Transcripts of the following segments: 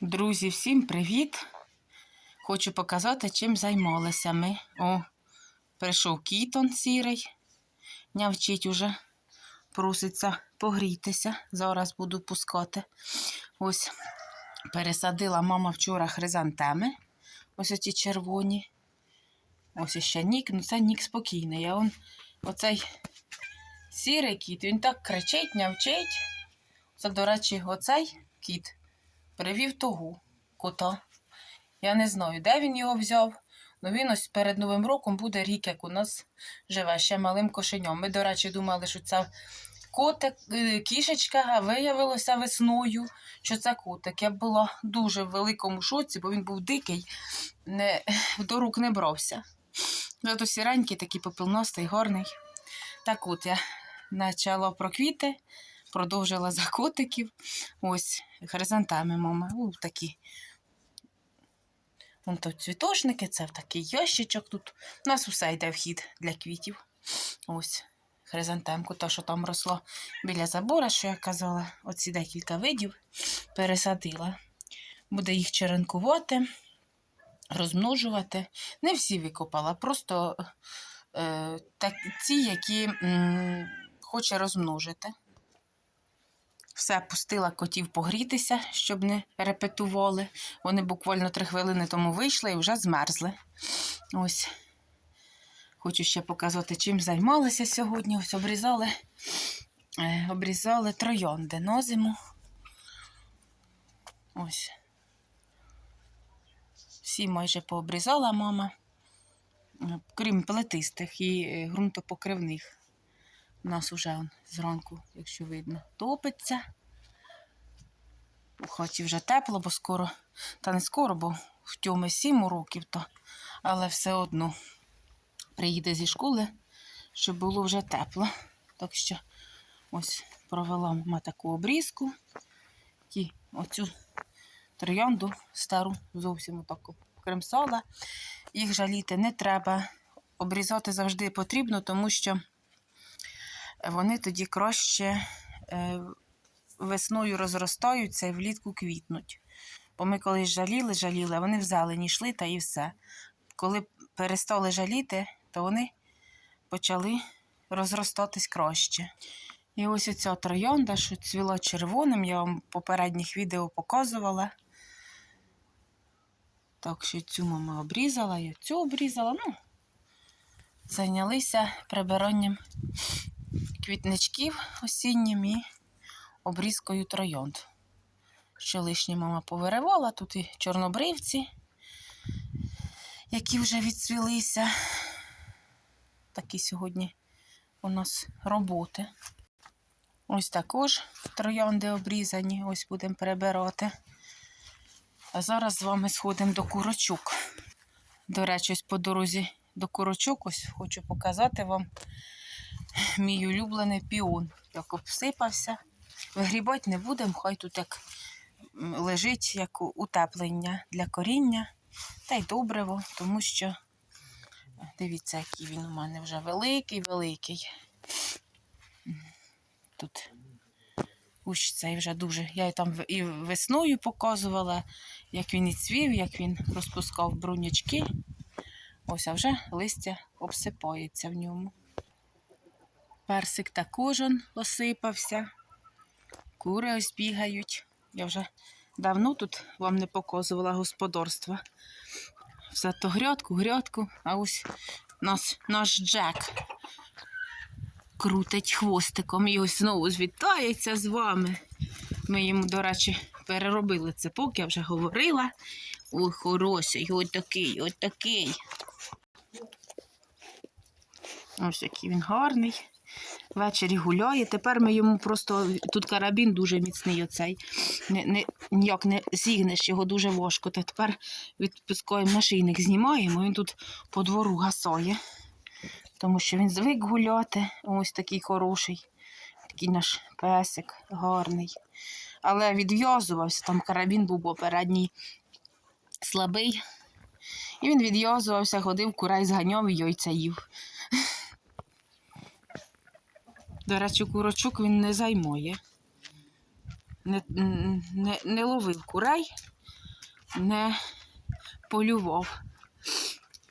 Друзі, всім привіт! Хочу показати, чим займалися ми. О, прийшов кітон сірий, нявчить уже, проситься погрітися. Зараз буду пускати. Ось пересадила мама вчора хризантеми. Ось оці червоні. Ось ще нік, ну це нік спокійний. А он оцей сірий кіт, він так кричить, нявчить. Це, до речі, оцей кіт привів того кота. Я не знаю, де він його взяв. Ну він ось перед Новим роком буде рік, як у нас живе ще малим кошеням. Ми, до речі, думали, що це котик, е, кішечка, а виявилося весною, що це котик. Я була дуже в великому шоці, бо він був дикий, не, до рук не брався. Зато сіренький, такий попілностий, гарний. Так от я почала про квіти, продовжила за котиків. Ось хризантеми, мама. У, такі. Вон тут цвітошники, це в такий ящичок тут. У нас усе йде вхід для квітів. Ось хризантемку, то, що там росло біля забора, що я казала, оці декілька видів пересадила. Буде їх черенкувати, розмножувати. Не всі викопала, просто е, так, ці, які м, хоче розмножити. Все, пустила котів погрітися, щоб не репетували. Вони буквально три хвилини тому вийшли і вже змерзли. Ось. Хочу ще показати, чим займалися сьогодні. Ось обрізали, е, обрізали троянди на зиму. Ось. Всі майже пообрізала мама, е, крім плетистих і е, ґрунтопокривних. У нас он, зранку, якщо видно, топиться. У хаті вже тепло, бо скоро, та не скоро, бо в тьоми сім уроків, то, але все одно приїде зі школи, щоб було вже тепло. Так що ось провела мама таку обрізку. І оцю троянду стару зовсім отаку кремсала. Їх жаліти не треба. Обрізати завжди потрібно, тому що вони тоді краще е, весною розростаються і влітку квітнуть. Бо ми колись жаліли, жаліли, а вони в зелені йшли та і все. Коли перестали жаліти, то вони почали розростатись краще. І ось оця троянда, що цвіла червоним, я вам в попередніх відео показувала. Так що цю мама обрізала, і цю обрізала. Ну, зайнялися прибиранням квітничків осіннім і обрізкою троянд. Що лишнє мама повиривала, тут і чорнобривці, які вже відцвілися. Такі сьогодні у нас роботи. Ось також троянди обрізані, ось будемо перебирати. А зараз з вами сходимо до курочок. До речі, ось по дорозі до курочок ось хочу показати вам мій улюблений піон. Як обсипався. Вигрібати не будемо, хай тут як лежить як утеплення для коріння та й добриво, тому що дивіться, який він у мене вже великий, великий. Тут кущ цей вже дуже. Я там і весною показувала, як він і цвів, як він розпускав брунячки. Ось, а вже листя обсипається в ньому. Персик також он осипався. Кури ось бігають. Я вже давно тут вам не показувала господарства. Все то грядку, грядку, а ось нас, наш Джек крутить хвостиком і ось знову звітається з вами. Ми йому, до речі, переробили цепок, я вже говорила. Ой, хороший, ось такий, ось такий. Ось який він гарний. Ввечері гуляє. Тепер ми йому просто тут карабін дуже міцний оцей. Не, не, ніяк не зігнеш його дуже важко. Та тепер відпускаємо нашийник, знімаємо, він тут по двору гасає. Тому що він звик гуляти. Ось такий хороший. Такий наш песик гарний. Але відв'язувався, там карабін був попередній слабий. І він відв'язувався, ходив, курей зганяв і яйця їв. До речі, курочок він не займає. Не, не, не ловив курей, не полював.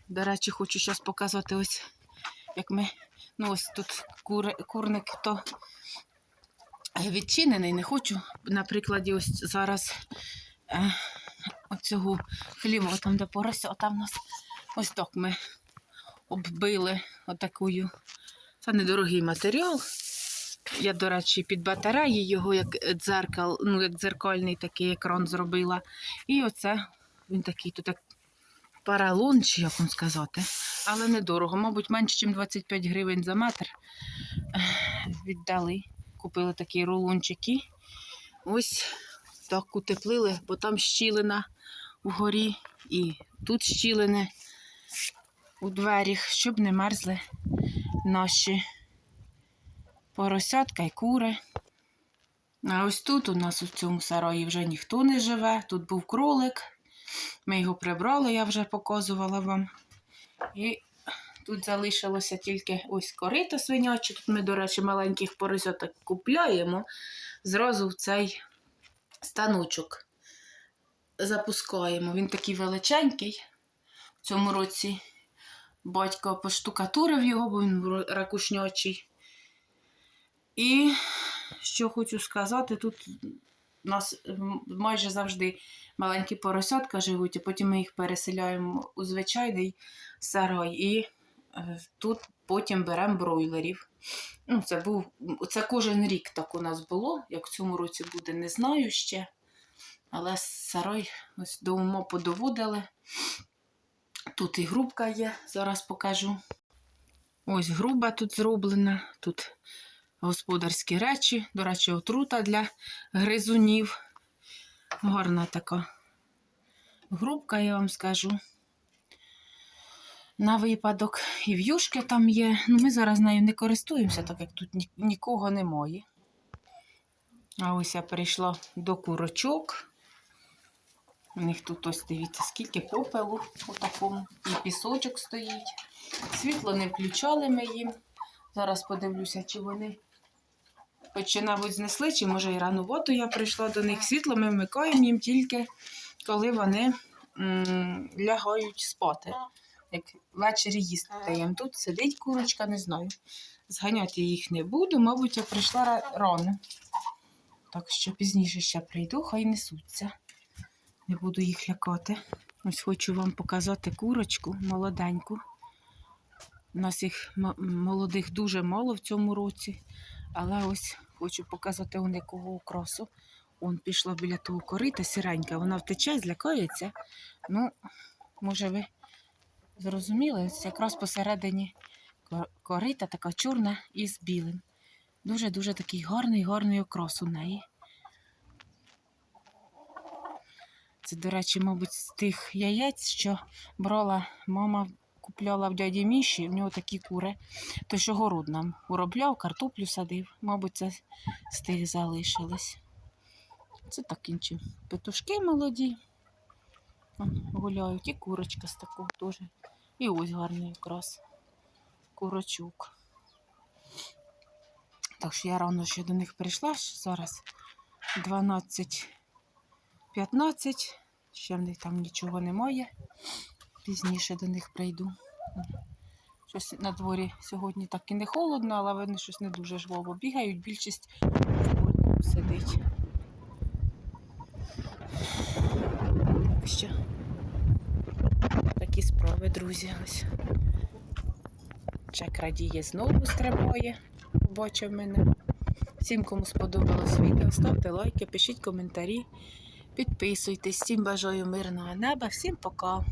До речі, хочу зараз показати ось, як ми. Ну, ось тут кури, курник то відчинений. Не хочу. На прикладі, ось зараз е, оцього хліва, там де поросята в нас. Ось так ми оббили отакою. Це недорогий матеріал. Я, до речі, під батареї його як дзеркал, ну, як дзеркальний такий екран зробила. І оце він такий тут як паралон, чи як вам сказати. Але недорого. Мабуть, менше, ніж 25 гривень за метр. Віддали. Купили такі рулончики. Ось так утеплили, бо там щілина вгорі і тут щілини у дверях, щоб не мерзли наші поросятка і кури. А ось тут у нас у цьому сараї вже ніхто не живе. Тут був кролик. Ми його прибрали, я вже показувала вам. І тут залишилося тільки ось корито свиняче. Тут ми, до речі, маленьких поросяток купляємо. Зразу в цей станочок запускаємо. Він такий величенький. В цьому році батько поштукатурив його, бо він був ракушнячий. І що хочу сказати, тут у нас майже завжди маленькі поросятка живуть, а потім ми їх переселяємо у звичайний сарай. І е, тут потім беремо бройлерів. Ну, це, був, це кожен рік так у нас було. Як в цьому році буде, не знаю ще. Але сарай ось до ума подоводили. Тут і грубка є, зараз покажу. Ось груба тут зроблена. Тут господарські речі. До речі, отрута для гризунів. Гарна така грубка, я вам скажу. На випадок і в'юшки там є. Ну, ми зараз нею не користуємося, так як тут нікого немає. А ось я перейшла до курочок. У них тут ось дивіться, скільки попелу у такому. І пісочок стоїть. Світло не включали ми їм. Зараз подивлюся, чи вони хоч чи-небудь знесли, чи може і ранувато я прийшла до них. Світло ми вмикаємо їм тільки коли вони м, лягають спати. Як ввечері їсти даємо. Тут сидить курочка, не знаю. Зганяти їх не буду, мабуть, я прийшла рано. Так що пізніше ще прийду, хай несуться. Не буду їх лякати. Ось хочу вам показати курочку молоденьку. У нас їх молодих дуже мало в цьому році. Але ось хочу показати у якого окрасу. Он пішла біля того корита сіренька, вона втече, злякається. Ну, може, ви зрозуміли, ось якраз посередині корита така чорна і з білим. Дуже-дуже такий гарний, гарний окрас у неї. Це, до речі, мабуть, з тих яєць, що брала мама, купляла в дяді Міші, в нього такі кури. То що город нам уробляв, картоплю садив. Мабуть, це з тих залишилось. Це так інші петушки молоді. Гуляють, і курочка з такого теж. І ось гарний якраз курочок. Так що я рано ще до них прийшла, ж зараз 12 15. Ще в них там нічого немає. Пізніше до них прийду. Щось на дворі сьогодні так і не холодно, але вони щось не дуже жваво бігають. Більшість сидить. Що такі справи, друзі. Ось. Чек радіє знову стрибає. Побачив мене. Всім, кому сподобалось відео, ставте лайки, пишіть коментарі, підписуйтесь. Всім бажаю мирного неба, всім пока.